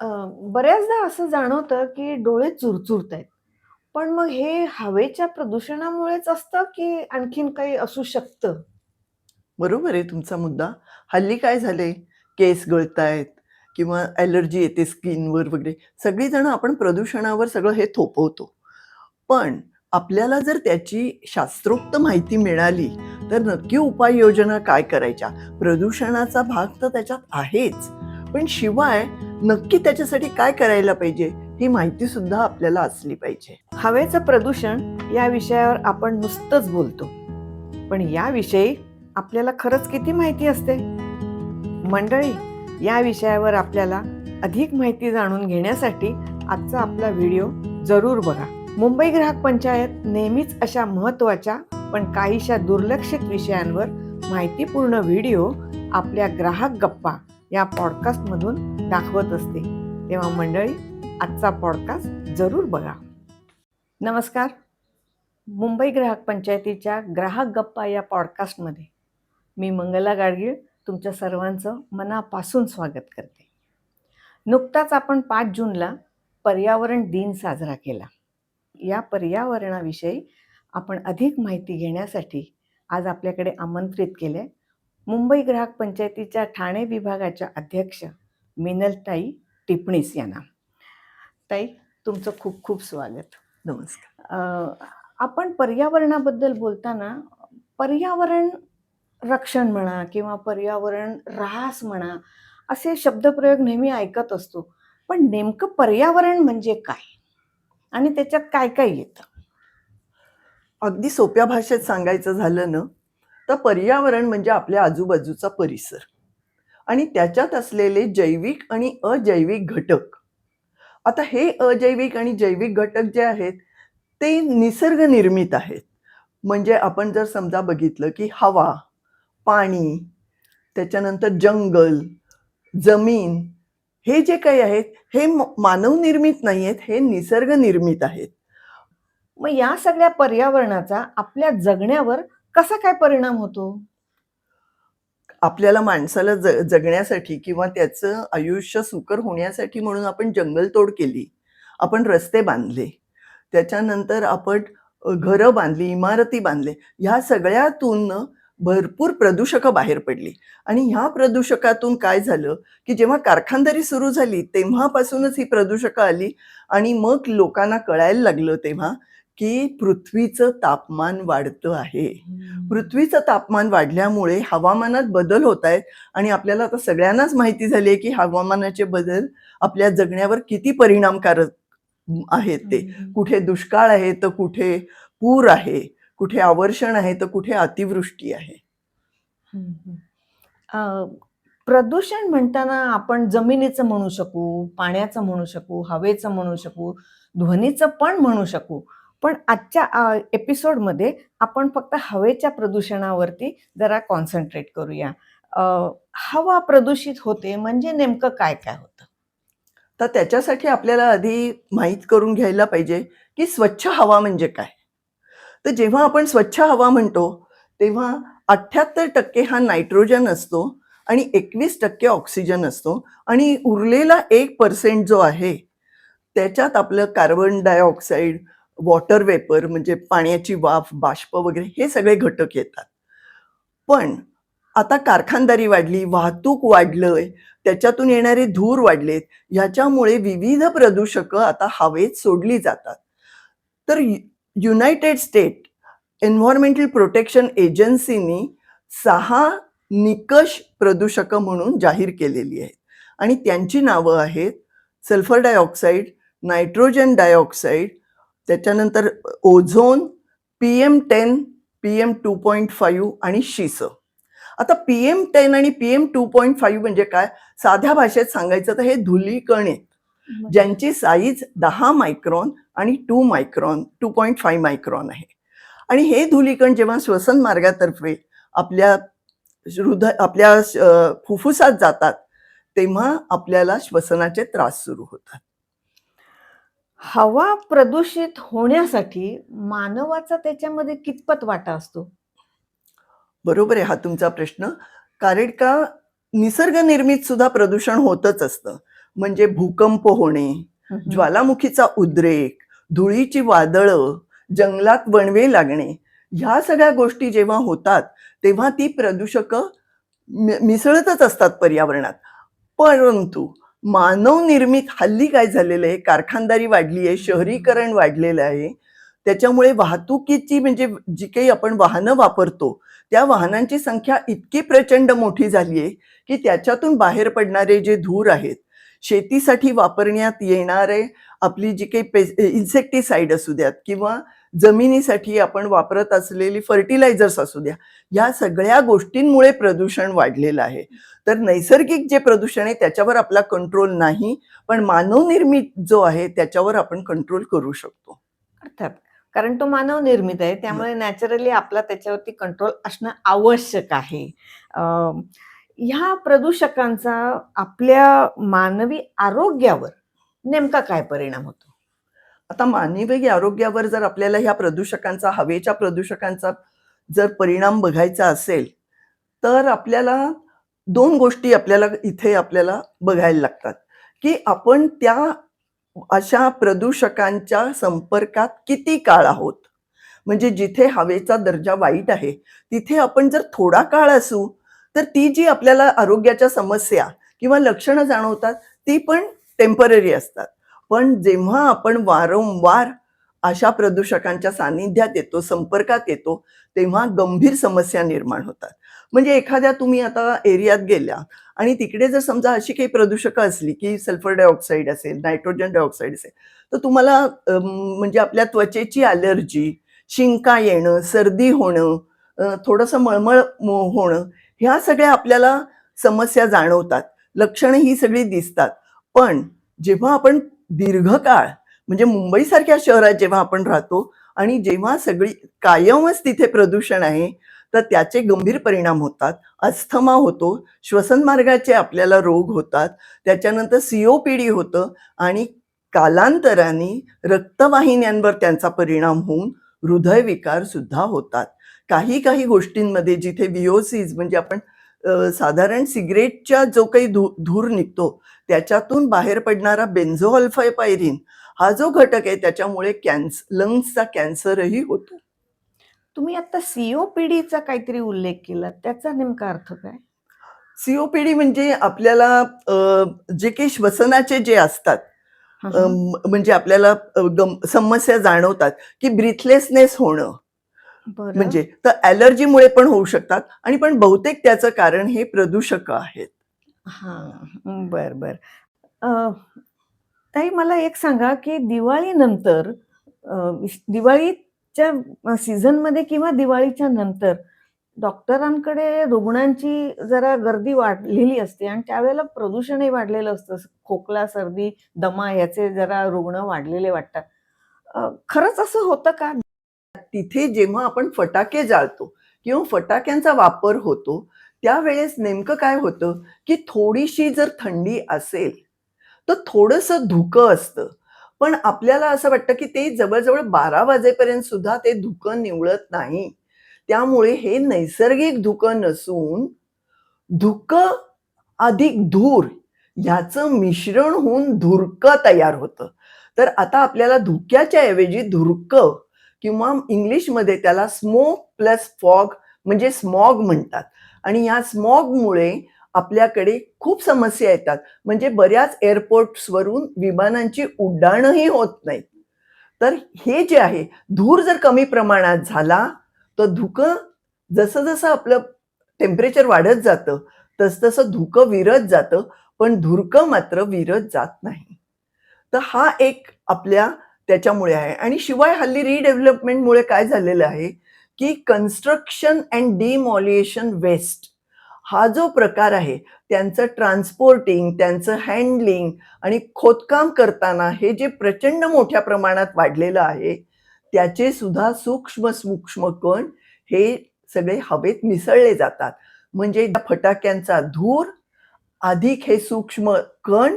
अ, बऱ्याचदा असं जाणवतं, की डोळे चुरचुरतायत. पण मग हे हवेच्या प्रदूषणामुळेच असतं, की आणखीन काही असू शकतं? बरोबर आहे तुमचा मुद्दा. हल्ली काय झालंय, केस गळतायत किंवा ॲलर्जी येते स्किनवर वगैरे. सगळीजणं आपण प्रदूषणावर सगळं हे थोपवतो. पण आपल्याला जर त्याची शास्त्रोक्त माहिती मिळाली, तर नक्की उपाययोजना काय करायच्या? प्रदूषणाचा भाग तर त्याच्यात आहेच. पण शिवाय नक्की त्याच्यासाठी काय करायला पाहिजे, ही माहिती सुद्धा आपल्याला असली पाहिजे. हवेचं प्रदूषण या विषयावर आपण नुसतंच बोलतो. पण याविषयी आपल्याला खरंच किती माहिती असते? मंडळी, या विषयावर आपल्याला अधिक माहिती जाणून घेण्यासाठी आजचा आपला व्हिडिओ जरूर बघा. मुंबई ग्राहक पंचायत नेहमीच अशा महत्त्वाच्या पण काहीशा दुर्लक्षित विषयांवर माहितीपूर्ण व्हिडिओ आपल्या ग्राहक गप्पा या पॉडकास्टमधून दाखवत असते. तेव्हा मंडळी, आजचा पॉडकास्ट जरूर बघा. नमस्कार. मुंबई ग्राहक पंचायतीच्या ग्राहक गप्पा या पॉडकास्टमध्ये मी मंगला गाडगीळ तुमच्या सर्वांचं मनापासून स्वागत करते. नुकताच आपण पाच जूनला पर्यावरण दिन साजरा केला. या पर्यावरणाविषयी आपण अधिक माहिती घेण्यासाठी आज आपल्याकडे आमंत्रित केले मुंबई ग्राहक पंचायतीच्या ठाणे विभागाच्या अध्यक्ष मिनलताई टिपणीस यांना. ताई, तुमचं खूप खूप स्वागत. नमस्कार. आपण पर्यावरणाबद्दल बोलताना पर्यावरण रक्षण म्हणा किंवा पर्यावरण ऱ्हास म्हणा, असे शब्दप्रयोग नेहमी ऐकत असतो. पण नेमकं पर्यावरण म्हणजे काय? आणि त्याच्यात काय काय येतं? अगदी सोप्या भाषेत सांगायचं झालं ना, तर पर्यावरण म्हणजे आपल्या आजूबाजूचा परिसर आणि त्याच्यात असलेले जैविक आणि अजैविक घटक. आता हे अजैविक आणि जैविक घटक जे आहेत, ते निसर्गनिर्मित आहेत. म्हणजे आपण जर समजा बघितलं, की हवा, पाणी, त्याच्यानंतर जंगल, जमीन हे जे काही आहेत, हे मानवनिर्मित नाही आहेत हे निसर्गनिर्मित आहेत. मग या सगळ्या पर्यावरणाचा आपल्या जगण्यावर कसा काय परिणाम होतो? आपल्याला माणसाला ज जगण्यासाठी किंवा त्याचं आयुष्य सुकर होण्यासाठी म्हणून आपण जंगलतोड केली. आपण रस्ते बांधले. त्याच्यानंतर आपण घरं बांधली, इमारती बांधले ह्या सगळ्यातून भरपूर प्रदूषकं बाहेर पडली आणि ह्या प्रदूषकातून काय झालं, की जेव्हा कारखानदारी सुरू झाली, तेव्हापासूनच ही प्रदूषकं आली आणि मग लोकांना कळायला लागलं तेव्हा, की पृथ्वीचं तापमान वाढतं आहे. पृथ्वीचं तापमान वाढल्यामुळे हवामानात बदल होत आहेत आणि आपल्याला आता सगळ्यांनाच माहिती झाली आहे, की हवामानाचे बदल आपल्या जगण्यावर किती परिणामकारक आहेत ते. कुठे दुष्काळ आहे, तर कुठे पूर आहे, कुठे अवर्षण आहे, तर कुठे अतिवृष्टी आहे. अ, प्रदूषण म्हणताना आपण जमिनीचं म्हणू शकू, पाण्याचं म्हणू शकू, हवेचं म्हणू शकू, ध्वनीचं पण म्हणू शकू. पण आजच्या एपिसोडमध्ये आपण फक्त हवेच्या प्रदूषणावरती जरा कॉन्सन्ट्रेट करूया. हवा प्रदूषित होते म्हणजे नेमकं काय-काय होतं? तर त्याच्यासाठी आपल्याला आधी माहीत करून घ्यायला पाहिजे, की स्वच्छ हवा म्हणजे काय? तर जेव्हा आपण स्वच्छ हवा म्हणतो, तेव्हा 78% हा नायट्रोजन असतो आणि 21% ऑक्सिजन असतो आणि उरलेला एक पर्सेंट जो आहे, त्याच्यात आपलं कार्बन डायऑक्साईड, वॉटर वेपर म्हणजे पाण्याची वाफ, बाष्प वगैरे हे सगळे घटक येतात. पण आता कारखानदारी वाढली, वाहतूक वाढलंय, त्याच्यातून येणारे धूर वाढलेत. ह्याच्यामुळे विविध प्रदूषकं आता हवेत सोडली जातात. तर युनायटेड स्टेट एन्व्हायरमेंटल प्रोटेक्शन एजन्सीनी सहा निकष प्रदूषकं म्हणून जाहीर केलेली आहेत आणि त्यांची नावं आहेत सल्फर डायऑक्साईड, नायट्रोजन डायऑक्साईड, त्याच्यानंतर ओझोन, पीएम10, पीएम2.5 आणि शिसं. आता पीएम10 आणि पीएम2.5 म्हणजे काय? साध्या भाषेत सांगायचं तर हे धुलीकण आहेत. ज्यांची साईज 10 मायक्रॉन आणि 2 मायक्रॉन 2.5 मायक्रॉन आहे. आणि हे धुलीकण जेव्हा श्वसन मार्गातर्फे आपल्या हृदय आपल्या फुफ्फुसात जातात, तेव्हा आपल्याला श्वसनाचे त्रास सुरू होतात. हवा प्रदूषित होण्यासाठी मानवाचा त्याच्यामध्ये कितपत वाटा असतो? बरोबर आहे हा तुमचा प्रश्न. कारण का निसर्ग निर्मित सुद्धा प्रदूषण होतच असतं. म्हणजे भूकंप होणे. ज्वालामुखीचा उद्रेक धुळीची वादळं जंगलात वणवे लागणे ह्या सगळ्या गोष्टी जेव्हा होतात तेव्हा ती प्रदूषक मिसळतच असतात पर्यावरणात परंतु मानवनिर्मित हल्ली काय झालेलं आहे? कारखानदारी वाढली आहे शहरीकरण वाढलेलं आहे. त्याच्यामुळे वाहतुकीची म्हणजे जी काही आपण वाहनं वापरतो त्या वाहनांची संख्या इतकी प्रचंड मोठी झाली आहे की त्याच्यातून बाहेर पडणारे जे धूर आहेत शेतीसाठी वापरण्यात येणारे आपली जी काही पे इन्सेक्टिसाईड असू द्यात किंवा जमिनीसाठी आपण वापरत असलेली फर्टिलायझर्स असू द्या या सगळ्या गोष्टींमुळे प्रदूषण वाढलेलं आहे. तर नैसर्गिक जे प्रदूषण आहे त्याच्यावर आपला कंट्रोल नाही पण मानवनिर्मित जो आहे त्याच्यावर आपण कंट्रोल करू शकतो. अर्थात. कारण तो मानव निर्मित आहे त्यामुळे नॅचरली आपला त्याच्यावरती कंट्रोल असणं आवश्यक आहे. ह्या प्रदूषकांचा आपल्या मानवी आरोग्यावर नेमका काय परिणाम होतो? आता मानवी आरोग्यावर जर आपल्याला ह्या प्रदूषकांचा हवेच्या प्रदूषकांचा जर परिणाम बघायचा असेल तर आपल्याला दोन गोष्टी आपल्याला इथे आपल्याला बघायला लागतात. की आपण त्या अशा प्रदूषकांच्या संपर्कात किती काळ आहोत? म्हणजे जिथे हवेचा दर्जा वाईट आहे तिथे आपण जर थोडा काळ असू तर ती जी आपल्याला आरोग्याच्या समस्या किंवा लक्षणं जाणवतात ती पण टेंपररी असतात. पण जेव्हा आपण वारंवार अशा प्रदूषकांच्या सानिध्यात येतो संपर्कात येतो तेव्हा गंभीर समस्या निर्माण होतात. म्हणजे एखाद्या तुम्ही आता एरियात गेल्या आणि तिकडे जर समजा अशी काही प्रदूषकं असली की सल्फर डायऑक्साईड असेल नायट्रोजन डायऑक्साईड असेल तर तुम्हाला म्हणजे आपल्या त्वचेची ॲलर्जी शिंका येणं सर्दी होणं थोडंसं मळमळ होणं ह्या सगळ्या आपल्याला समस्या जाणवतात. लक्षणं ही सगळी दिसतात. पण जेव्हा आपण दीर्घकाळ म्हणजे मुंबईसारख्या शहरात जेव्हा आपण राहतो आणि जेव्हा सगळी कायमच तिथे प्रदूषण आहे तर त्याचे गंभीर परिणाम होतात. अस्थमा होतो श्वसनमार्गाचे आपल्याला रोग होतात त्याच्यानंतर सीओपीडी होतं आणि कालांतराने रक्तवाहिन्यांवर त्यांचा परिणाम होऊन हृदयविकार सुद्धा होतात. काही काही गोष्टींमध्ये जिथे व्हीओसीज म्हणजे आपण साधारण सिगरेटच्या जो काही धू धूर निघतो त्याच्यातून बाहेर पडणारा बेन्झोअल्फायपायरिन हा जो घटक आहे त्याच्यामुळे कॅन्स लंग्सचा कॅन्सरही होतो. तुम्ही आता सीओपीडीचा काहीतरी उल्लेख केला त्याचा नेमका अर्थ काय? सीओपीडी म्हणजे आपल्याला जे काही श्वसनाचे जे असतात म्हणजे आपल्याला समस्या जाणवतात की ब्रिथलेसनेस होणं. म्हणजे तर ॲलर्जीमुळे पण होऊ शकतात आणि पण बहुतेक त्याचं कारण हे प्रदूषक आहेत. हा बर बर. ताई मला एक सांगा की दिवाळीनंतर अ, दिवाळीच्या सीझनमध्ये किंवा दिवाळीच्या नंतर डॉक्टरांकडे रुग्णांची जरा गर्दी वाढलेली असते आणि त्यावेळेला प्रदूषणही वाढलेलं असतं. खोकला सर्दी दमा याचे जरा रुग्ण वाढलेले वाटतात. अ, खरंच असं होतं का? तिथे जेव्हा आपण फटाके जाळतो किंवा फटाक्यांचा वापर होतो त्यावेळेस नेमकं काय होतं की थोडीशी जर थंडी असेल तर थोडंसं धुकं असतं. पण आपल्याला असं वाटतं की ते जवळजवळ बारा वाजेपर्यंत सुद्धा ते धुकं निवळत नाही. त्यामुळे हे नैसर्गिक धुकं नसून धुकं अधिक धूर ह्याचं मिश्रण होऊन धुरकं तयार होतं. तर आता आपल्याला धुक्याच्या ऐवजी धुरकं किंवा इंग्लिशमध्ये त्याला स्मोक प्लस फॉग म्हणजे स्मॉग म्हणतात. आणि या स्मॉगमुळे आपल्याकडे खूप समस्या येतात. म्हणजे बऱ्याच एअरपोर्ट्सवरून विमानांची उड्डाणंही होत नाहीत. तर हे जे आहे धूर जर कमी प्रमाणात झाला तर धुकं जसं जसं आपलं टेम्परेचर वाढत जातं तसतसं धुकं विरत जातं पण धुरकं मात्र विरत जात नाही. तर हा एक आपल्या त्याच्यामुळे आहे. आणि शिवाय हल्ली रिडेव्हलपमेंटमुळे काय झालेलं आहे की कन्स्ट्रक्शन अँड डिमॉलिएशन वेस्ट हा जो प्रकार आहे त्यांचं ट्रान्सपोर्टिंग त्यांचं हँडलिंग आणि खोदकाम करताना हे जे प्रचंड मोठ्या प्रमाणात वाढलेलं आहे त्याचे सुद्धा सूक्ष्म सूक्ष्म कण हे सगळे हवेत मिसळले जातात. म्हणजे फटाक्यांचा धूर अधिक हे सूक्ष्म कण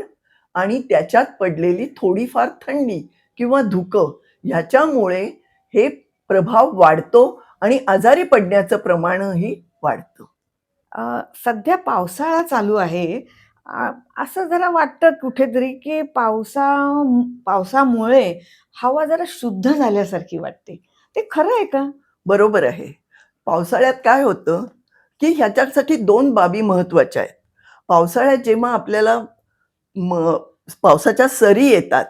आणि त्याच्यात पडलेली थोडीफार थंडी किंवा धुकं ह्याच्यामुळे हे प्रभाव वाढतो आणि आजारी पडण्याचं प्रमाणही वाढतं. सध्या पावसाळा चालू आहे. असं जरा वाटतं कुठेतरी की पावसा पावसामुळे हवा जरा शुद्ध झाल्यासारखी वाटते. ते खरं आहे का? बरोबर आहे. पावसाळ्यात काय होतं की ह्याच्यासाठी दोन बाबी महत्त्वाच्या आहेत. पावसाळ्यात जेव्हा आपल्याला म पावसाच्या सरी येतात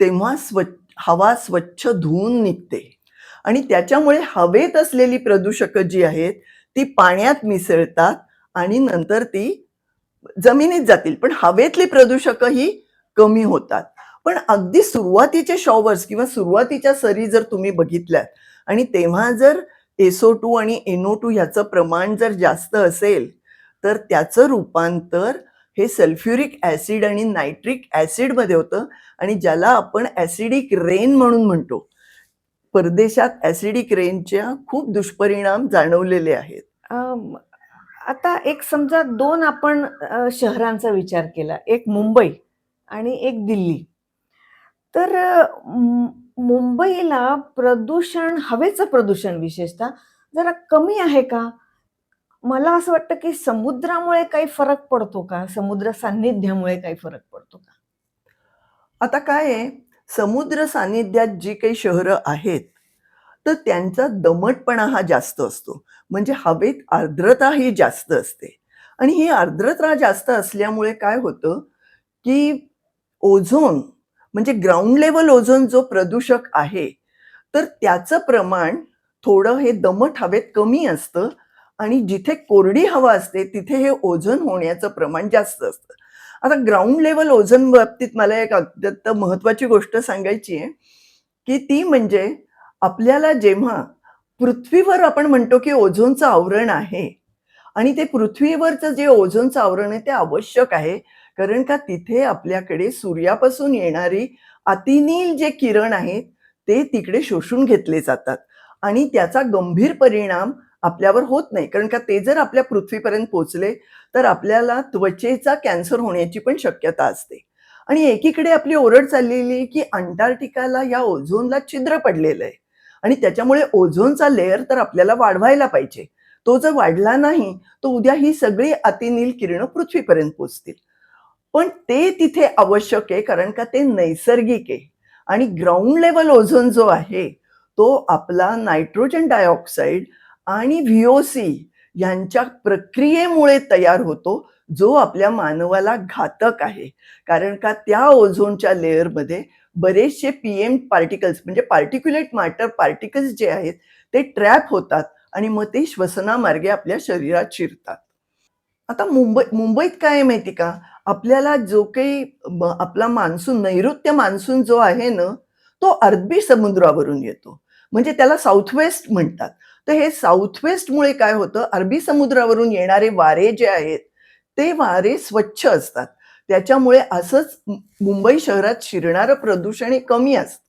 तेव्हा स्वच्छ हवा स्वच्छ धुवून निघते. आणि त्याच्यामुळे हवेत असलेली प्रदूषकं जी आहेत ती पाण्यात मिसळतात आणि नंतर ती जमिनीत जातील. पण हवेतली प्रदूषकं ही कमी होतात. पण अगदी सुरुवातीचे शॉवर्स किंवा सुरुवातीच्या सरी जर तुम्ही बघितल्यात आणि तेव्हा जर एसओ टू आणि एनओ टू ह्याचं प्रमाण जर जास्त असेल तर त्याचं रूपांतर हे सल्फ्युरिक ॲसिड आणि नायट्रिक ॲसिडमध्ये होतं आणि ज्याला आपण ॲसिडिक रेन म्हणून म्हणतो. परदेशात ॲसिडिक रेनच्या खूप दुष्परिणाम जाणवलेले आहेत. आता एक समजा दोन आपण शहरांचा विचार केला. एक मुंबई आणि एक दिल्ली. तर मुंबईला प्रदूषण हवेचं प्रदूषण विशेषतः जरा कमी आहे का? मला असं वाटतं की समुद्रामुळे काही फरक पडतो का? समुद्र सान्निध्यामुळे काही फरक पडतो का? आता काय आहे? समुद्र सान्निध्यात जी काही शहरं आहेत तर त्यांचा दमटपणा हा जास्त असतो. म्हणजे हवेत आर्द्रता ही जास्त असते. आणि ही आर्द्रता जास्त असल्यामुळे काय होतं की ओझोन म्हणजे ग्राउंड लेवल ओझोन जो प्रदूषक आहे तर त्याचं प्रमाण थोडं हे दमट हवेत कमी असतं. आणि जिथे कोरडी हवा असते तिथे हे ओझोन होण्याचं प्रमाण जास्त असतं. आता ग्राउंड लेवल ओझोन बाबतीत मला एक अत्यंत महत्वाची गोष्ट सांगायची आहे की ती म्हणजे आपल्याला जेव्हा पृथ्वीवर आपण म्हणतो की ओझोनचं आवरण आहे आणि ते पृथ्वीवरचं जे ओझोनचं आवरण आहे ते आवश्यक आहे कारण का तिथे आपल्याकडे सूर्यापासून येणारी अतिनील जे किरण आहेत ते तिकडे शोषून घेतले जातात. आणि त्याचा गंभीर परिणाम आपल्यावर होत नाही. कारण का ते जर आपल्या पृथ्वीपर्यंत पोचले तर आपल्याला त्वचेचा कॅन्सर होण्याची पण शक्यता असते. आणि एकीकडे आपली ओरड चाललेली आहे की अंटार्क्टिकाला या ओझोनला छिद्र पडलेलं आहे. आणि त्याच्यामुळे ओझोनचा लेअर तर आपल्याला वाढवायला पाहिजे. तो जर वाढला नाही तर उद्या ही सगळी अतिनील किरणं पृथ्वीपर्यंत पोचतील. पण ते तिथे आवश्यक आहे कारण का ते नैसर्गिक आहे. आणि ग्राउंड लेवल ओझोन जो आहे तो आपला नायट्रोजन डायऑक्साईड आणि व्हीओसी यांच्या प्रक्रियेमुळे तयार होतो जो आपल्या मानवाला घातक आहे. कारण का त्या ओझोनच्या लेअरमध्ये बरेचसे पी एम पार्टिकल्स म्हणजे पार्टिक्युलेट मॅटर पार्टिकल्स जे आहेत ते ट्रॅप होतात आणि मग ते श्वसनामार्गे आपल्या शरीरात शिरतात. आता मुंबई मुंबईत काय माहिती का? आपल्याला जो काही आपला मान्सून नैऋत्य मान्सून जो आहे ना तो अरबी समुद्रावरून येतो. म्हणजे त्याला साऊथ वेस्ट म्हणतात. तर हे साऊथ वेस्टमुळे काय होतं? अरबी समुद्रावरून येणारे वारे जे आहेत ते वारे स्वच्छ असतात. त्याच्यामुळे असंच मुंबई शहरात शिरणारं प्रदूषण हे कमी असतं.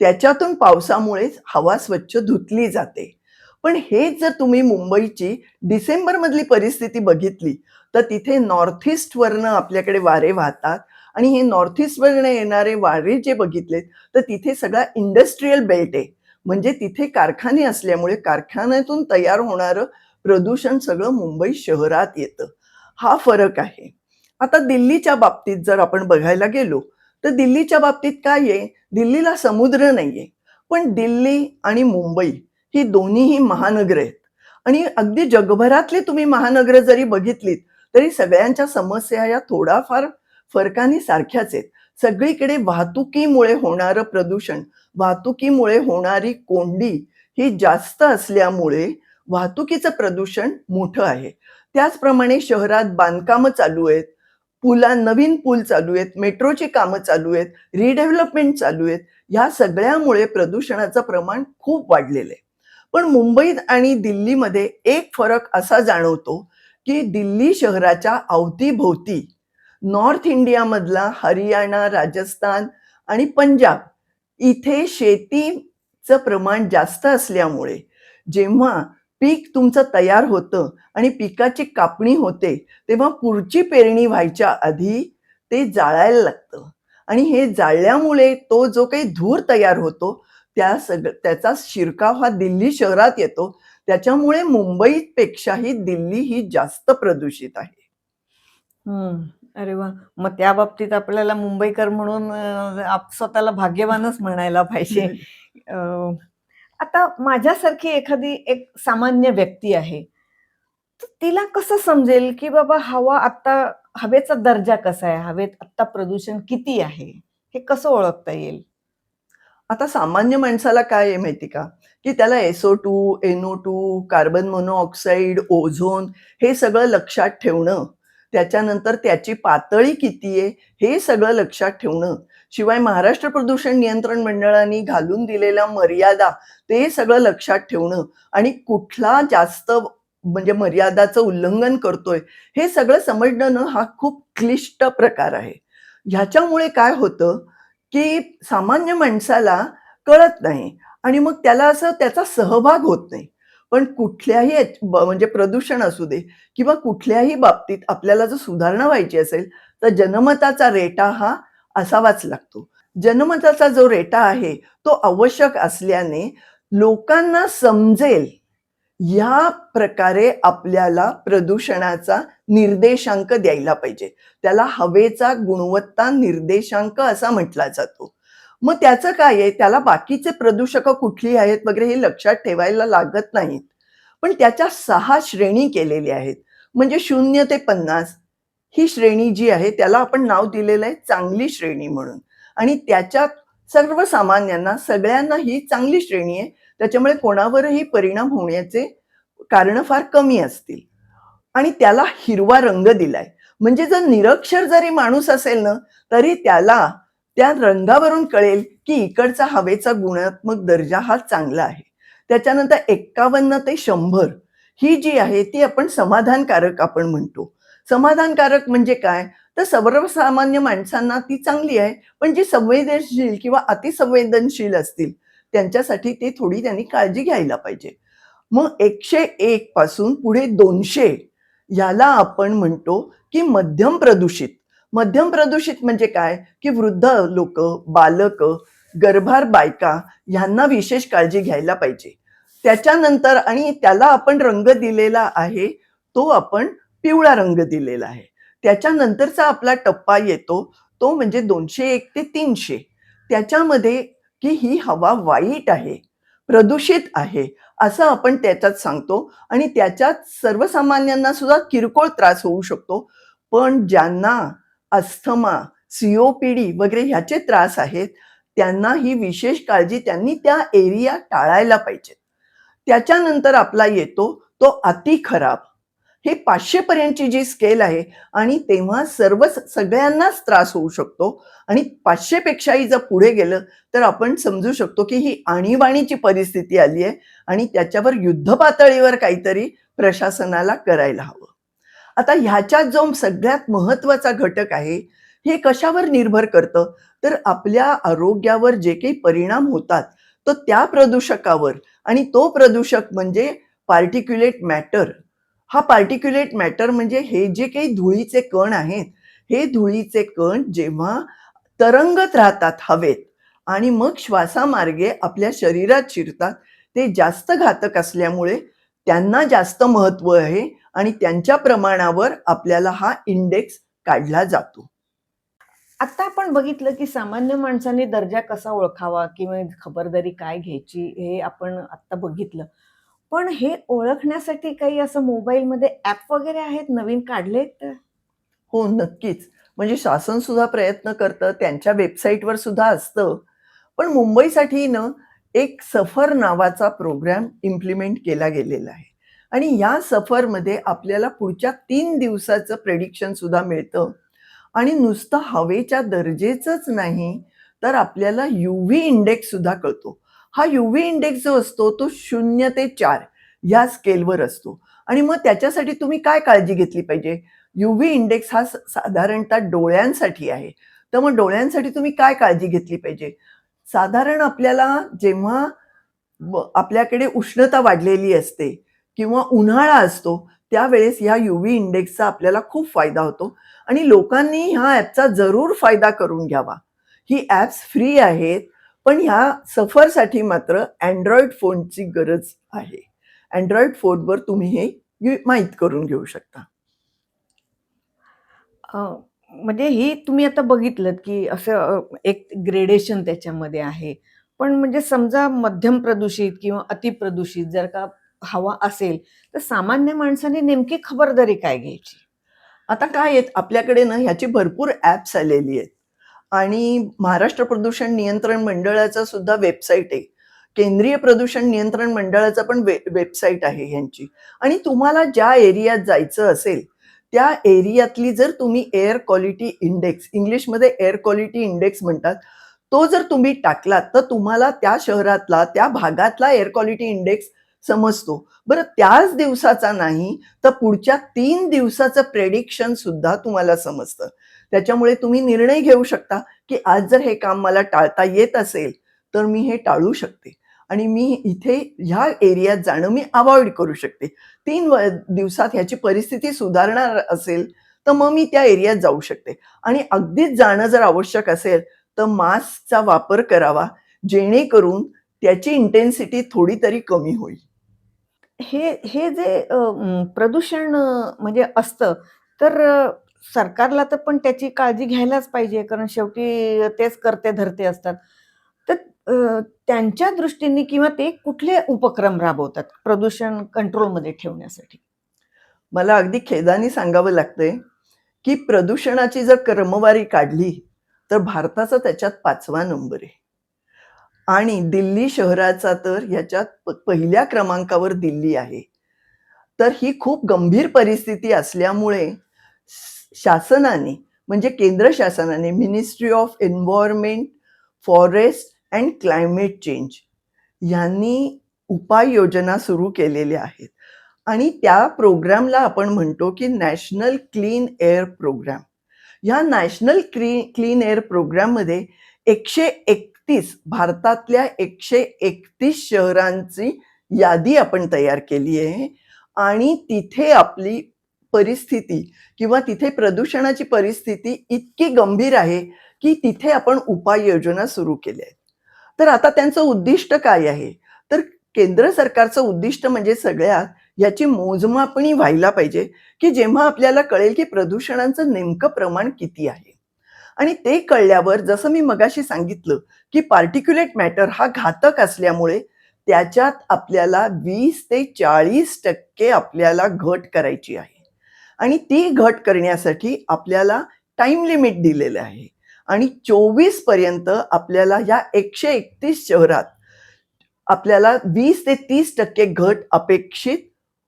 त्याच्यातून पावसामुळे हवा स्वच्छ धुतली जाते. पण हेच जर तुम्ही मुंबईची डिसेंबरमधली परिस्थिती बघितली तर तिथे नॉर्थ ईस्टवरनं आपल्याकडे वारे वाहतात आणि हे नॉर्थ ईस्टवरनं येणारे वारे जे बघितलेत तर तिथे सगळा इंडस्ट्रीयल बेल्ट आहे. म्हणजे तिथे कारखाने असल्यामुळे कारखान्यातून तयार होणारं प्रदूषण सगळं मुंबई शहरात येतं. हा फरक आहे. आता दिल्लीच्या बाबतीत जर आपण बघायला गेलो तर दिल्लीच्या बाबतीत काय आहे? दिल्लीला समुद्र नाहीये. पण दिल्ली आणि मुंबई ही दोन्हीही महानगर आहेत. आणि अगदी जगभरातली तुम्ही महानगरं जरी बघितलीत तरी सगळ्यांच्या समस्या या थोडाफार फरकाने सारख्याच आहेत. सगळीकडे वाहतुकीमुळे होणारं प्रदूषण वाहतुकीमुळे होणारी कोंडी ही जास्त असल्यामुळे वाहतुकीचं प्रदूषण मोठं आहे. त्याचप्रमाणे शहरात बांधकामं चालू आहेत पुला नवीन पूल चालू आहेत मेट्रोची कामं चालू आहेत रिडेव्हलपमेंट चालू आहेत ह्या सगळ्यामुळे प्रदूषणाचं प्रमाण खूप वाढलेलं आहे. पण मुंबईत आणि दिल्लीमध्ये एक फरक असा जाणवतो की दिल्ली शहराच्या अवतीभोवती नॉर्थ इंडियामधला हरियाणा राजस्थान आणि पंजाब इथे शेतीचं प्रमाण जास्त असल्यामुळे जेव्हा पीक तुमचं तयार होतं आणि पिकाची कापणी होते तेव्हा पुढची पेरणी व्हायच्या आधी ते जाळायला लागतं. आणि हे जाळल्यामुळे तो जो काही धूर तयार होतो त्या सग त्याचा शिरकाव हा दिल्ली शहरात येतो. त्याच्यामुळे मुंबईपेक्षाही दिल्ली ही जास्त प्रदूषित आहे. हम्म. अरे वा. मग त्या बाबतीत आपल्याला मुंबईकर म्हणून अं, आप स्वतःला भाग्यवानच म्हणायला पाहिजे. अं, आता माझ्यासारखी एखादी एक सामान्य व्यक्ती आहे तर तिला कसं समजेल की बाबा हवा आता हवेचा दर्जा कसा आहे? हवेत आता प्रदूषण किती आहे? हे कसं ओळखता येईल? आता सामान्य माणसाला काय आहे माहिती का? की त्याला SO two NO two carbon monoxide ozone हे सगळं लक्षात ठेवणं त्याच्यानंतर त्याची पातळी किती आहे हे सगळं लक्षात ठेवणं. शिवाय महाराष्ट्र प्रदूषण नियंत्रण मंडळाने घालून दिलेल्या मर्यादा ते सगळं लक्षात ठेवणं. आणि कुठला जास्त म्हणजे मर्यादाचं उल्लंघन करतोय हे सगळं समजणं हा खूप क्लिष्ट प्रकार आहे. ह्याच्यामुळे काय होतं की सामान्य माणसाला कळत नाही आणि मग त्याला असं त्याचा सहभाग होत नाही. पण कुठल्याही म्हणजे प्रदूषण असू दे किंवा कुठल्याही बाबतीत आपल्याला जर सुधारणा व्हायची असेल तर जनमताचा रेटा हा असावाच लागतो. जनमताचा जो रेटा आहे तो आवश्यक असल्याने लोकांना समजेल या प्रकारे आपल्याला प्रदूषणाचा निर्देशांक द्यायला पाहिजे. त्याला हवेचा गुणवत्ता निर्देशांक असा म्हटला जातो. मग त्याचं काय आहे? त्याला बाकीचे प्रदूषक कुठली आहेत वगैरे हे लक्षात ठेवायला लागत नाहीत. पण त्याच्या सहा श्रेणी केलेल्या आहेत. म्हणजे शून्य ते पन्नास ही श्रेणी जी आहे त्याला आपण नाव दिलेलं आहे चांगली श्रेणी म्हणून. आणि त्याच्यात सर्वसामान्यांना सगळ्यांना ही चांगली श्रेणी आहे. त्याच्यामुळे कोणावरही परिणाम होण्याचे कारण फार कमी असतील. आणि त्याला हिरवा रंग दिलाय. म्हणजे जर निरक्षर जरी माणूस असेल ना तरी त्याला त्या रंगावरून कळेल की इकडचा हवेचा गुणात्मक दर्जा हा चांगला आहे. त्याच्यानंतर एक्कावन्न ते शंभर ही जी आहे ती आपण समाधानकारक आपण म्हणतो. समाधानकारक म्हणजे काय? तर सर्वसामान्य माणसांना ती चांगली आहे पण जी संवेदनशील किंवा अतिसंवेदनशील असतील त्यांच्यासाठी ती थोडी त्यांनी काळजी घ्यायला पाहिजे. मग एकशे एक पासून पुढे दोनशे याला आपण म्हणतो की मध्यम प्रदूषित. मध्यम प्रदूषित म्हणजे काय? की वृद्ध लोक बालक गर्भार बायका यांना विशेष काळजी घ्यायला पाहिजे. त्याच्यानंतर आणि त्याला आपण रंग दिलेला आहे तो आपण पिवळा रंग दिलेला आहे. त्याच्यानंतरचा आपला टप्पा येतो तो म्हणजे दोनशे एक ते तीनशे. त्याच्यामध्ये की ही हवा वाईट आहे प्रदूषित आहे असं आपण त्याच्यात सांगतो. आणि त्याच्यात सर्वसामान्यांना सुद्धा किरकोळ त्रास होऊ शकतो. पण ज्यांना अस्थमा सीओपीडी वगैरे ह्याचे त्रास आहेत. त्यांना ही विशेष काळजी त्यांनी त्या एरिया टाळायला पाहिजेत त्याच्यानंतर आपला येतो तो अति खराब. हे पाचशे पर्यंतची जी स्केल आहे आणि तेव्हा सर्व सगळ्यांनाच त्रास होऊ शकतो. आणि पाचशे पेक्षाही जर पुढे गेलं तर आपण समजू शकतो की ही आणीबाणीची परिस्थिती आली आहे आणि त्याच्यावर युद्ध पातळीवर काहीतरी प्रशासनाला करायला हवं. आता ह्याच्यात जो सगळ्यात महत्त्वाचा घटक आहे हे कशावर निर्भर करतं? तर आपल्या आरोग्यावर जे काही परिणाम होतात तो त्या प्रदूषकावर. आणि तो प्रदूषक म्हणजे पार्टिक्युलेट मॅटर हा पार्टिक्युलेट मॅटर म्हणजे हे जे काही धुळीचे कण आहेत हे धुळीचे कण जेव्हा तरंगत राहतात हवेत आणि मग श्वासामार्गे आपल्या शरीरात शिरतात ते जास्त घातक असल्यामुळे त्यांना जास्त महत्त्व आहे. आणि त्यांच्या प्रमाणावर आपल्याला हा इंडेक्स काढला जातो. आता आपण बघितलं की सामान्य माणसाने दर्जा कसा ओळखावा किंवा खबरदारी काय घ्यायची हे आपण आता बघितलं. पण हे ओळखण्यासाठी काही असं मोबाईलमध्ये ऍप वगैरे आहेत नवीन काढलेत हो नक्कीच. म्हणजे शासन सुद्धा प्रयत्न करतं त्यांच्या वेबसाईटवर सुद्धा असतं. पण मुंबईसाठी न एक सफर नावाचा प्रोग्राम इम्प्लिमेंट केला गेलेला आहे. आणि या सफरमध्ये आपल्याला पुढच्या तीन दिवसाचं प्रेडिक्शन सुद्धा मिळतं. आणि नुसतं हवेच्या दर्जेचंच नाही तर आपल्याला यू व्ही इंडेक्स सुद्धा कळतो. हा यू व्ही इंडेक्स जो असतो तो शून्य ते चार या स्केलवर असतो. आणि मग त्याच्यासाठी तुम्ही काय काळजी घेतली पाहिजे? यू व्ही इंडेक्स हा साधारणतः डोळ्यांसाठी आहे. तर मग डोळ्यांसाठी तुम्ही काय काळजी घेतली पाहिजे? साधारण आपल्याला जेव्हा आपल्याकडे उष्णता वाढलेली असते किंवा उन्हाळा असतो त्यावेळेस ह्या युव्ही इंडेक्सचा आपल्याला खूप फायदा होतो. आणि लोकांनी ह्या ॲपचा जरूर फायदा करून घ्यावा. ही ॲप्स फ्री आहेत पण ह्या सफरसाठी मात्र अँड्रॉइड फोनची गरज आहे. अँड्रॉइड फोनवर तुम्ही हे माहीत करून घेऊ शकता. म्हणजे ही तुम्ही आता बघितलं की असं एक ग्रेडेशन त्याच्यामध्ये आहे. पण म्हणजे समजा मध्यम प्रदूषित किंवा अतिप्रदूषित जर का हवा असेल, तर सामान्य माणसाने नेमकी खबरदारी काय घ्यायची? आता काय आहेत आपल्याकडे ना ह्याची भरपूर ॲप्स आलेली आहेत आणि महाराष्ट्र प्रदूषण नियंत्रण मंडळाचा सुद्धा वेबसाईट आहे. केंद्रीय प्रदूषण नियंत्रण मंडळाचा पण वे वेबसाईट आहे ह्यांची आणि तुम्हाला ज्या एरियात जायचं असेल, त्या एरियातली जर तुम्ही एअर क्वालिटी इंडेक्स इंग्लिशमध्ये एअर क्वालिटी इंडेक्स म्हणतात. तो जर तुम्ही टाकलात, तर तुम्हाला त्या शहरातला, त्या भागातला एअर क्वालिटी इंडेक्स समजतो. बरं त्याच दिवसाचा नाही, तर पुढच्या तीन दिवसाचं प्रेडिक्शन सुद्धा तुम्हाला समजतं. त्याच्यामुळे तुम्ही निर्णय घेऊ शकता, की आज जर हे काम मला टाळता येत असेल, तर मी हे टाळू शकते आणि मी इथे ह्या एरियात जाणं मी अवॉइड करू शकते. तीन व दिवसात ह्याची परिस्थिती सुधारणार असेल, तर मग मी त्या एरियात जाऊ शकते आणि अगदीच जाणं जर आवश्यक असेल, तर मास्कचा वापर करावा, जेणेकरून त्याची इंटेन्सिटी थोडी तरी कमी होईल. हे हे जे प्रदूषण म्हणजे असतं, तर सरकारला तर पण त्याची काळजी घ्यायलाच पाहिजे, कारण शेवटी तेच करते धरते असतात. तर त्यांच्या दृष्टीने किंवा ते कुठले उपक्रम राबवतात प्रदूषण कंट्रोलमध्ये ठेवण्यासाठी? मला अगदी खेदाने सांगावं लागतंय, की प्रदूषणाची जर क्रमवारी काढली, तर भारताचा त्याच्यात पाचवा नंबर आहे. आणि दिल्ली शहराचा तर ह्याच्यात पहिल्या क्रमांकावर दिल्ली आहे. तर ही खूप गंभीर परिस्थिती असल्यामुळे शासनाने म्हणजे केंद्र शासनाने ministry of environment forest and climate change यांनी उपाययोजना सुरू केलेल्या आहेत आणि त्या प्रोग्रामला आपण म्हणतो, की नॅशनल क्लीन एअर प्रोग्राम. या नॅशनल क्ली क्लीन एअर प्रोग्राममध्ये एकतीस भारतातल्या 131 शहरांची यादी आपण तयार केली आहे आणि तिथे आपली परिस्थिती किंवा तिथे प्रदूषणाची परिस्थिती इतकी गंभीर आहे, की तिथे आपण उपाययोजना सुरू केल्या आहेत. तर आता त्यांचं उद्दिष्ट काय आहे? तर केंद्र सरकारचं उद्दिष्ट म्हणजे सगळ्यात याची मोजमापणी व्हायला पाहिजे, की जेव्हा आपल्याला कळेल, की प्रदूषणाचं नेमकं प्रमाण किती आहे आणि ते कळल्यावर जसं मी मगाशी सांगितलं, की पार्टिक्युलेट मॅटर हा घातक असल्यामुळे त्याच्यात आपल्याला वीस ते 40% आपल्याला घट करायची आहे आणि ती घट करण्यासाठी आपल्याला टाईम लिमिट दिलेलं आहे आणि 24 पर्यंत आपल्याला या 131 शहरात आपल्याला वीस ते 30% घट अपेक्षित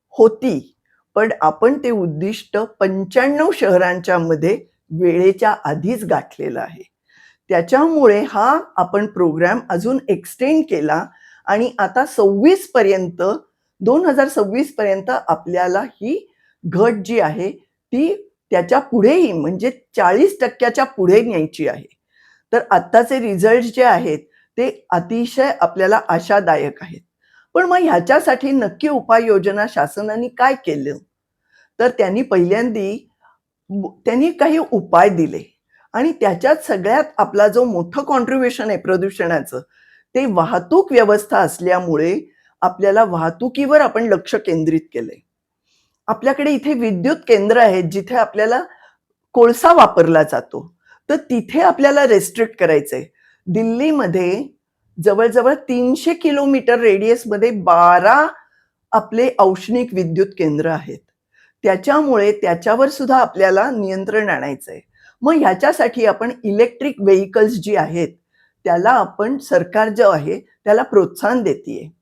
होती. पण आपण ते उद्दिष्ट 95 शहरांच्या मध्ये वेळेच्या आधीच गाठलेला आहे. त्याच्यामुळे हा आपण प्रोग्राम अजून एक्सटेंड केला आणि आता 26 पर्यंत 2026 पर्यंत आपल्याला ही घट जी आहे, ती त्याच्या पुढेही म्हणजे चाळीस टक्क्याच्या पुढे न्यायची आहे. तर आत्ताचे रिझल्ट जे आहेत, ते अतिशय आपल्याला आशादायक आहेत. पण मग ह्याच्यासाठी नक्की उपाययोजना शासनाने काय केलं? तर त्यांनी पहिल्यांदी त्यांनी काही उपाय दिले आणि त्याच्यात सगळ्यात आपला जो मोठं कॉन्ट्रिब्युशन आहे प्रदूषणाचं, ते वाहतूक व्यवस्था असल्यामुळे आपल्याला वाहतुकीवर आपण लक्ष केंद्रित केलंय. आपल्याकडे इथे विद्युत केंद्र आहेत, जिथे आपल्याला कोळसा वापरला जातो. तर तिथे आपल्याला रेस्ट्रिक्ट करायचंय. दिल्लीमध्ये जवळ-जवळ 300 किलोमीटर रेडियसमध्ये 12 आपले औष्णिक विद्युत केंद्र आहेत. त्याच्यामुळे त्याच्यावर सुद्धा आपल्याला नियंत्रण आणायचंय. मग ह्याच्यासाठी आपण इलेक्ट्रिक व्हेइकल्स जी आहेत, त्याला आपण सरकार जो आहे, त्याला प्रोत्साहन देते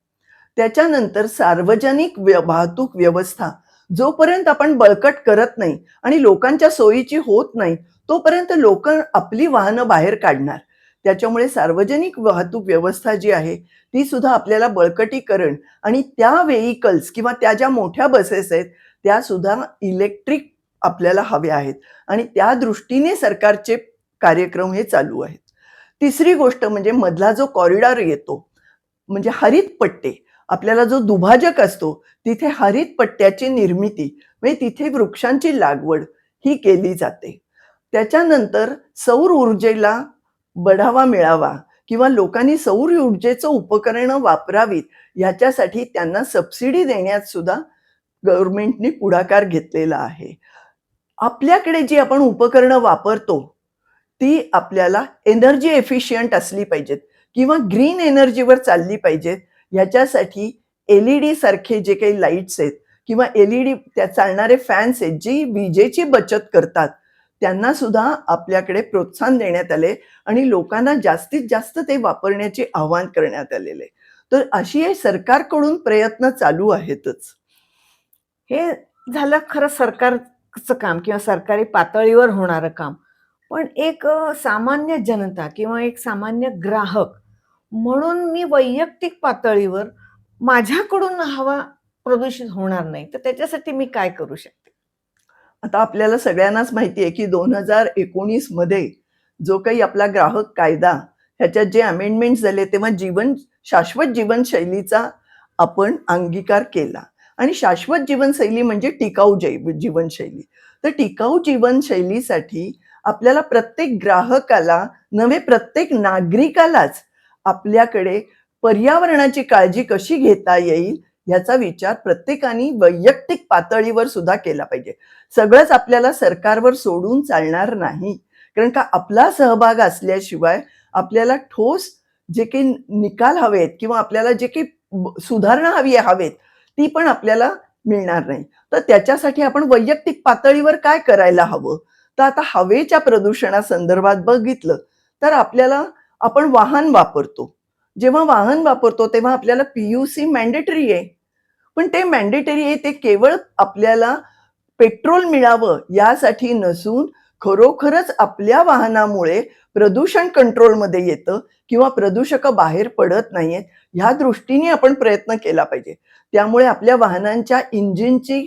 त्याच्यानंतर सार्वजनिक वाहतूक व्यवस्था जोपर्यंत आपण बळकट करत नाही आणि लोकांच्या सोयीची होत नाही, तोपर्यंत लोक आपली वाहनं बाहेर काढणार. त्याच्यामुळे सार्वजनिक वाहतूक व्यवस्था जी आहे, ती सुद्धा आपल्याला बळकटीकरण आणि त्या व्हेइकल्स किंवा त्या ज्या मोठ्या बसेस आहेत, त्या सुद्धा इलेक्ट्रिक आपल्याला हव्या आहेत आणि त्या दृष्टीने सरकारचे कार्यक्रम हे चालू आहेत. तिसरी गोष्ट म्हणजे मधला जो कॉरिडॉर येतो, म्हणजे हरित पट्टे. आपल्याला जो दुभाजक असतो, तिथे हरित पट्ट्याची निर्मिती म्हणजे तिथे वृक्षांची लागवड ही केली जाते. त्याच्यानंतर सौर ऊर्जेला बढावा मिळावा किंवा लोकांनी सौर ऊर्जेचं उपकरणं वापरावीत, ह्याच्यासाठी त्यांना सबसिडी देण्यात सुद्धा गव्हर्मेंटने पुढाकार घेतलेला आहे. आपल्याकडे जी आपण उपकरणं वापरतो ती आपल्याला एनर्जी एफिशियंट असली पाहिजेत किंवा ग्रीन एनर्जीवर चालली पाहिजेत ह्याच्यासाठी एल ई डी सारखे जे काही लाईट्स आहेत किंवा एल ई डी त्या चालणारे फॅन्स आहेत जी विजेची बचत करतात त्यांना सुद्धा आपल्याकडे प्रोत्साहन देण्यात आले आणि लोकांना जास्तीत जास्त ते वापरण्याचे आवाहन करण्यात आलेले तर अशी हे सरकारकडून प्रयत्न चालू आहेतच हे झालं खरं सरकारचं काम किंवा सरकारी पातळीवर होणारं काम. पण एक सामान्य जनता किंवा एक सामान्य ग्राहक म्हणून मी वैयक्तिक पातळीवर माझ्याकडून हवा प्रदूषित होणार नाही. तर त्याच्यासाठी मी काय करू शकते? आता आपल्याला सगळ्यांनाच माहिती आहे की दोन हजार एकोणीसमध्ये जो काही आपला ग्राहक कायदा ह्याच्यात जे अमेंडमेंट झाले तेव्हा जीवन शाश्वत जीवनशैलीचा आपण अंगीकार केला. आणि शाश्वत जीवनशैली म्हणजे टिकाऊ जैव जीवनशैली. तर टिकाऊ जीवनशैलीसाठी आपल्याला प्रत्येक ग्राहकाला नव्हे प्रत्येक नागरिकालाच आपल्याकडे पर्यावरणाची काळजी कशी घेता येईल ह्याचा विचार प्रत्येकाने वैयक्तिक पातळीवर सुद्धा केला पाहिजे. सगळंच आपल्याला सरकारवर सोडून चालणार नाही. कारण का आपला सहभाग असल्याशिवाय आपल्याला ठोस जे काही निकाल हवेत किंवा आपल्याला जे काही सुधारणा हवी हवेत ती पण आपल्याला मिळणार नाही. तर त्याच्यासाठी आपण वैयक्तिक पातळीवर काय करायला हवं? तर आता हवेच्या प्रदूषणासंदर्भात बघितलं तर आपल्याला आपण वाहन वापरतो. जेव्हा वाहन वापरतो तेव्हा आपल्याला पीयूसी मॅन्डेटरी आहे. पण ते मॅन्डेटरी आहे ते केवळ आपल्याला पेट्रोल मिळावं यासाठी नसून खरोखरच आपल्या वाहनामुळे प्रदूषण कंट्रोलमध्ये येतं किंवा प्रदूषक बाहेर पडत नाहीयेत ह्या दृष्टीने आपण प्रयत्न केला पाहिजे. त्यामुळे आपल्या वाहनांच्या इंजिनची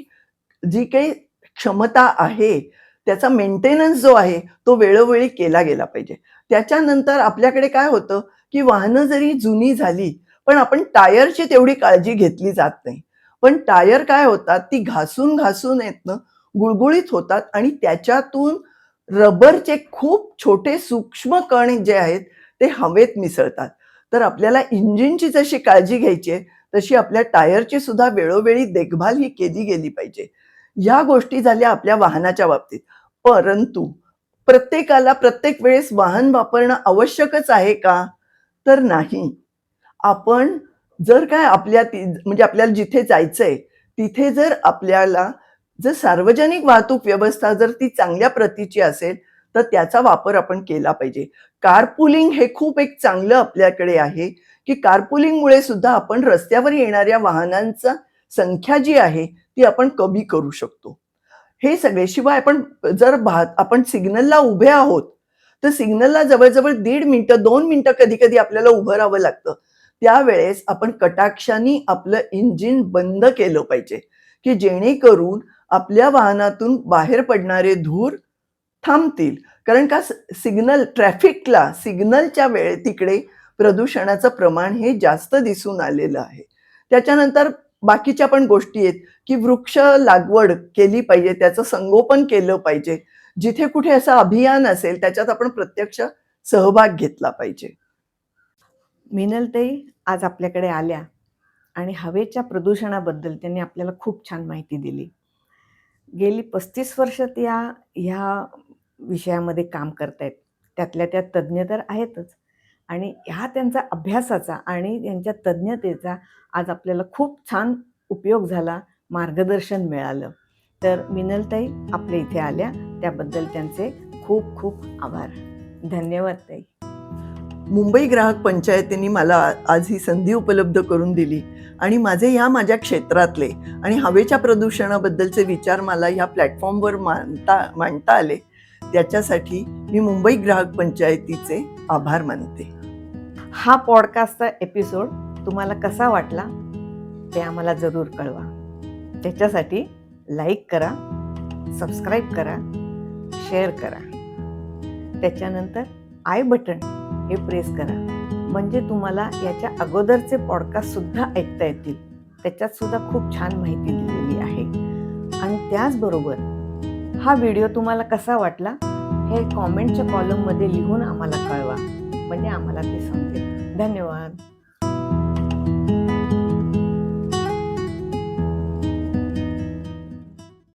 जी काही क्षमता आहे त्याचा मेंटेनन्स जो आहे तो वेळोवेळी केला गेला पाहिजे. त्याच्यानंतर आपल्याकडे काय होतं की वाहनं जरी जुनी झाली पण आपण टायरची तेवढी काळजी घेतली जात नाही. पण टायर काय होतात ती घासून घासून येतनं गुळगुळीत होतात आणि त्याच्यातून रबरचे खूप छोटे सूक्ष्म कण जे आहेत ते हवेत मिसळतात. तर आपल्याला इंजिनची जशी काळजी घ्यायची आहे तशी आपल्या टायरची सुद्धा वेळोवेळी देखभाल ही केली गेली पाहिजे. ह्या गोष्टी झाल्या आपल्या वाहनाच्या बाबतीत. परंतु प्रत्येकाला प्रत्येक वेळेस वाहन वापरणं आवश्यकच आहे का? तर नाही. आपण जर काय आपल्या म्हणजे आपल्याला जिथे जायचंय तिथे जर आपल्याला जर सार्वजनिक वाहतूक व्यवस्था जर ती चांगल्या प्रतीची असेल तर त्याचा वापर आपण केला पाहिजे. कारपुलिंग हे खूप एक चांगलं आपल्याकडे आहे. की कारपुलिंगमुळे सुद्धा आपण रस्त्यावर येणाऱ्या वाहनांचा संख्या जी आहे ती आपण कमी करू शकतो. हे सगळे शिवाय आपण जर भात आपण सिग्नलला उभे आहोत तर सिग्नलला जवळजवळ दीड मिनिटं दोन मिनिटं कधी कधी आपल्याला उभं राहावं लागतं. त्यावेळेस आपण कटाक्षाने आपलं इंजिन बंद केलं पाहिजे की जेणेकरून आपल्या वाहनातून बाहेर पडणारे धूर थांबतील. कारण का सिग्नल ट्रॅफिकला सिग्नलच्या वेळे तिकडे प्रदूषणाचं प्रमाण हे जास्त दिसून आलेलं आहे. त्याच्यानंतर बाकीच्या पण गोष्टी आहेत की वृक्ष लागवड केली पाहिजे त्याचं संगोपन केलं पाहिजे. जिथे कुठे असं अभियान असेल त्याच्यात आपण प्रत्यक्ष सहभाग घेतला पाहिजे. मिनलताई आज आपल्याकडे आल्या आणि हवेच्या प्रदूषणाबद्दल त्यांनी आपल्याला खूप छान माहिती दिली. गेली पस्तीस वर्ष त्या ह्या विषयामध्ये काम करतायत. त्यातल्या त्या तज्ज्ञ तर आहेतच. आणि ह्या त्यांचा अभ्यासाचा आणि त्यांच्या तज्ज्ञतेचा आज आपल्याला खूप छान उपयोग झाला मार्गदर्शन मिळालं. तर मिनलताई आपल्या इथे आल्या. त्याबद्दल त्यांचे खूप खूप आभार. धन्यवाद ताई. मुंबई ग्राहक पंचायतीने मला आज ही संधी उपलब्ध करून दिली आणि माझे ह्या माझ्या क्षेत्रातले आणि हवेच्या प्रदूषणाबद्दलचे विचार मला ह्या प्लॅटफॉर्मवर मांडता मांडता आले. त्याच्यासाठी मी मुंबई ग्राहक पंचायतीचे आभार मानते. हा पॉडकास्टचा एपिसोड तुम्हाला कसा वाटला ते आम्हाला जरूर कळवा. त्याच्यासाठी लाईक करा सबस्क्राईब करा शेअर करा. त्याच्यानंतर आय बटन हे प्रेस करा. म्हणजे तुम्हाला याच्या अगोदरचे पॉडकास्टसुद्धा ऐकता येतील. त्याच्यातसुद्धा खूप छान माहिती दिलेली आहे. आणि त्याचबरोबर हा व्हिडिओ तुम्हाला कसा वाटला हे कॉमेंटच्या कॉलममध्ये लिहून आम्हाला कळवा. म्हणजे आम्हाला ते समजेल. धन्यवाद.